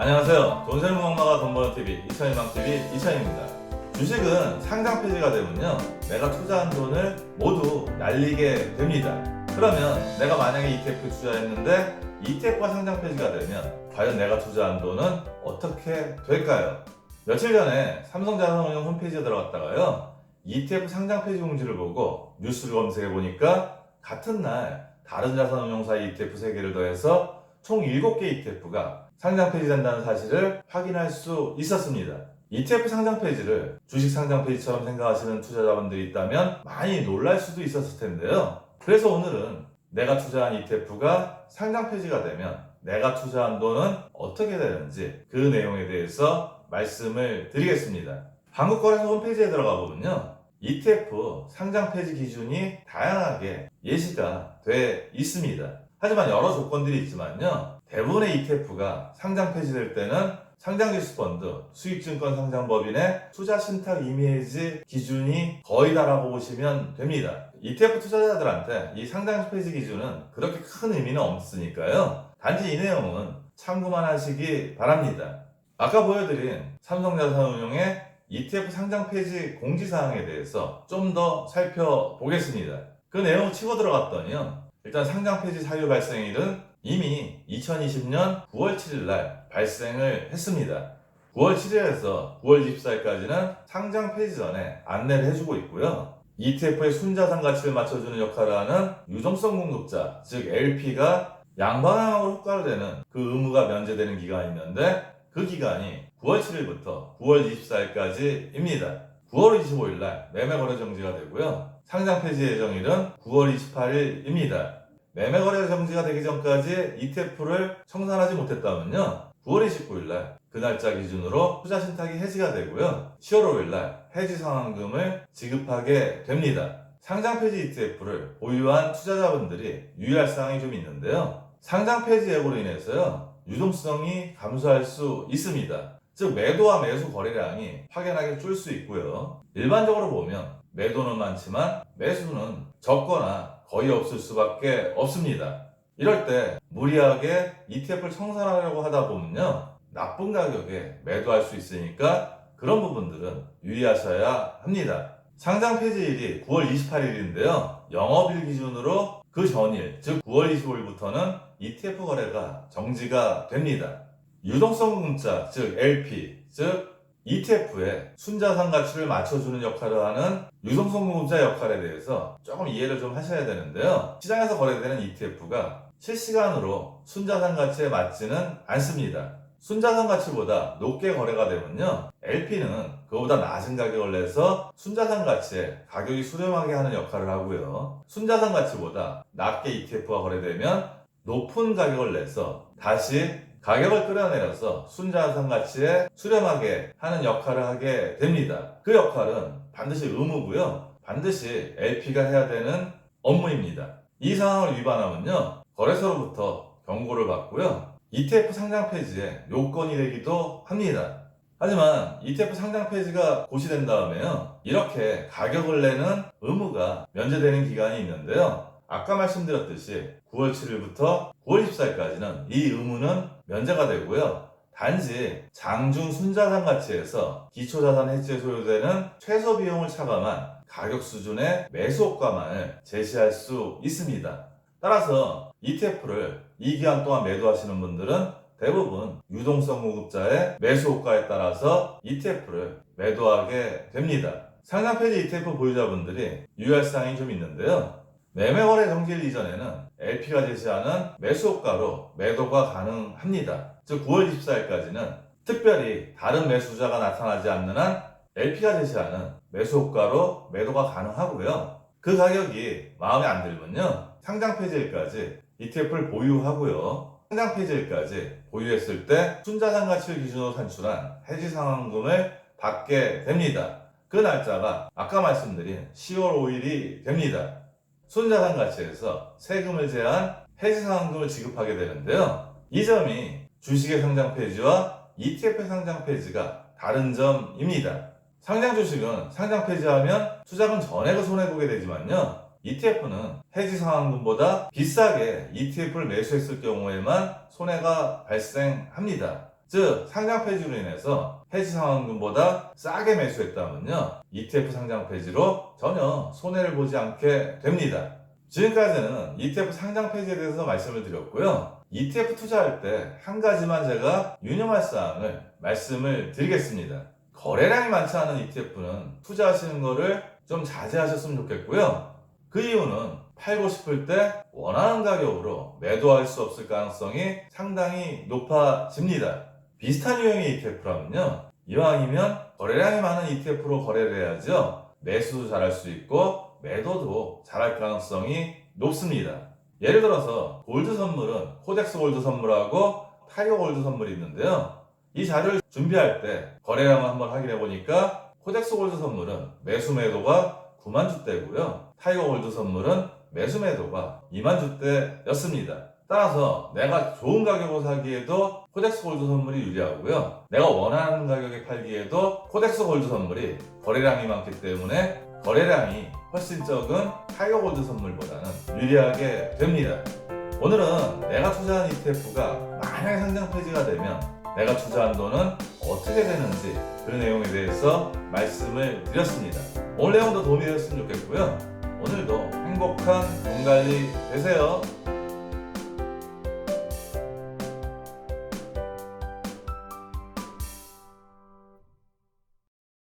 안녕하세요. 돈셀무엄마가 돈 버는 TV 이천희망 TV 이천입니다. 주식은 상장 폐지가 되면요, 내가 투자한 돈을 모두 날리게 됩니다. 그러면 내가 만약에 ETF 투자했는데 ETF가 상장 폐지가 되면 과연 내가 투자한 돈은 어떻게 될까요? 며칠 전에 삼성자산운용 홈페이지에 들어갔다가요, ETF 상장 폐지 공지를 보고 뉴스를 검색해 보니까 같은 날 다른 자산운용사 ETF 3개를 더해서 총 7개 ETF가 상장 폐지된다는 사실을 확인할 수 있었습니다. ETF 상장 폐지를 주식 상장 폐지처럼 생각하시는 투자자분들이 있다면 많이 놀랄 수도 있었을 텐데요. 그래서 오늘은 내가 투자한 ETF가 상장 폐지가 되면 내가 투자한 돈은 어떻게 되는지 그 내용에 대해서 말씀을 드리겠습니다. 한국거래소 홈페이지에 들어가 보면요. ETF 상장 폐지 기준이 다양하게 예시가 돼 있습니다. 하지만 여러 조건들이 있지만요. 대부분의 ETF가 상장 폐지될 때는 상장지수펀드, 수익증권 상장법인의 투자 신탁 이미지 기준이 거의 다라고 보시면 됩니다. ETF 투자자들한테 이 상장 폐지 기준은 그렇게 큰 의미는 없으니까요. 단지 이 내용은 참고만 하시기 바랍니다. 아까 보여드린 삼성자산운용의 ETF 상장 폐지 공지사항에 대해서 좀 더 살펴보겠습니다. 그 내용을 치고 들어갔더니요. 일단 상장 폐지 사유 발생일은 이미 2020년 9월 7일 날 발생을 했습니다. 9월 7일에서 9월 24일까지는 상장 폐지 전에 안내를 해주고 있고요. ETF의 순자산 가치를 맞춰주는 역할을 하는 유동성 공급자, 즉 LP가 양방향으로 효과를 되는 그 의무가 면제되는 기간이 있는데 그 기간이 9월 7일부터 9월 24일까지입니다. 9월 25일 날 매매 거래 정지가 되고요. 상장 폐지 예정일은 9월 28일입니다. 매매 거래 정지가 되기 전까지 ETF를 청산하지 못했다면요. 9월 29일 날 그 날짜 기준으로 투자 신탁이 해지가 되고요. 10월 5일 날 해지 상환금을 지급하게 됩니다. 상장 폐지 ETF를 보유한 투자자분들이 유의할 사항이 좀 있는데요. 상장 폐지 예고로 인해서요. 유동성이 감소할 수 있습니다. 즉 매도와 매수 거래량이 확연하게 줄 수 있고요. 일반적으로 보면 매도는 많지만 매수는 적거나 거의 없을 수밖에 없습니다. 이럴 때 무리하게 ETF를 청산하려고 하다 보면요. 나쁜 가격에 매도할 수 있으니까 그런 부분들은 유의하셔야 합니다. 상장 폐지일이 9월 28일인데요. 영업일 기준으로 그 전일, 즉 9월 25일부터는 ETF 거래가 정지가 됩니다. 유동성 공급자, 즉 LP, 즉 ETF의 순자산 가치를 맞춰주는 역할을 하는 유동성 공급자 역할에 대해서 조금 이해를 좀 하셔야 되는데요. 시장에서 거래되는 ETF가 실시간으로 순자산 가치에 맞지는 않습니다. 순자산 가치보다 높게 거래가 되면요. LP는 그보다 낮은 가격을 내서 순자산 가치에 가격이 수렴하게 하는 역할을 하고요. 순자산 가치보다 낮게 ETF가 거래되면 높은 가격을 내서 다시 가격을 끌어내려서 순자산 가치에 수렴하게 하는 역할을 하게 됩니다. 그 역할은 반드시 의무고요. 반드시 LP가 해야 되는 업무입니다. 이 상황을 위반하면요. 거래소로부터 경고를 받고요. ETF 상장 폐지의 요건이 되기도 합니다. 하지만 ETF 상장 폐지가 고시된 다음에요. 이렇게 가격을 내는 의무가 면제되는 기간이 있는데요. 아까 말씀드렸듯이 9월 7일부터 9월 14일까지는 이 의무는 면제가 되고요. 단지 장중 순자산 가치에서 기초자산 해지에 소요되는 최소 비용을 차감한 가격 수준의 매수 효과만을 제시할 수 있습니다. 따라서 ETF를 이 기간 동안 매도하시는 분들은 대부분 유동성 공급자의 매수 효과에 따라서 ETF를 매도하게 됩니다. 폐지 ETF 보유자분들이 유의할 사항이 좀 있는데요. 매매 거래 정지일 이전에는 LP가 제시하는 매수 효과로 매도가 가능합니다. 즉 9월 24일까지는 특별히 다른 매수자가 나타나지 않는 한 LP가 제시하는 매수 효과로 매도가 가능하고요. 그 가격이 마음에 안 들면요. 상장 폐지일까지 ETF를 보유하고요. 상장 폐지일까지 보유했을 때 순자산 가치를 기준으로 산출한 해지 상환금을 받게 됩니다. 그 날짜가 아까 말씀드린 10월 5일이 됩니다. 순자산 가치에서 세금을 제한 해지 상환금을 지급하게 되는데요. 이 점이 주식의 상장 폐지와 ETF의 상장 폐지가 다른 점입니다. 상장 주식은 상장 폐지하면 투자금 전액을 손해보게 되지만요. ETF는 해지 상환금보다 비싸게 ETF를 매수했을 경우에만 손해가 발생합니다. 즉 상장 폐지로 인해서 폐지 상환금보다 싸게 매수했다면요 ETF 상장 폐지로 전혀 손해를 보지 않게 됩니다. 지금까지는 ETF 상장 폐지에 대해서 말씀을 드렸고요. ETF 투자할 때 한 가지만 제가 유념할 사항을 말씀을 드리겠습니다. 거래량이 많지 않은 ETF는 투자하시는 거를 좀 자제하셨으면 좋겠고요. 그 이유는 팔고 싶을 때 원하는 가격으로 매도할 수 없을 가능성이 상당히 높아집니다. 비슷한 유형의 ETF라면요. 이왕이면 거래량이 많은 ETF로 거래를 해야죠. 매수도 잘할 수 있고 매도도 잘할 가능성이 높습니다. 예를 들어서 골드 선물은 코덱스 골드 선물하고 타이거 골드 선물이 있는데요. 이 자료를 준비할 때 거래량을 한번 확인해 보니까 코덱스 골드 선물은 매수 매도가 9만 주대고요. 타이거 골드 선물은 매수 매도가 2만 주대였습니다. 따라서 내가 좋은 가격으로 사기에도 코덱스 골드 선물이 유리하고요. 내가 원하는 가격에 팔기에도 코덱스 골드 선물이 거래량이 많기 때문에 거래량이 훨씬 적은 타이거 골드 선물보다는 유리하게 됩니다. 오늘은 내가 투자한 ETF가 만약에 상장 폐지가 되면 내가 투자한 돈은 어떻게 되는지 그 내용에 대해서 말씀을 드렸습니다. 오늘 내용도 도움이 되셨으면 좋겠고요. 오늘도 행복한 돈 관리 되세요.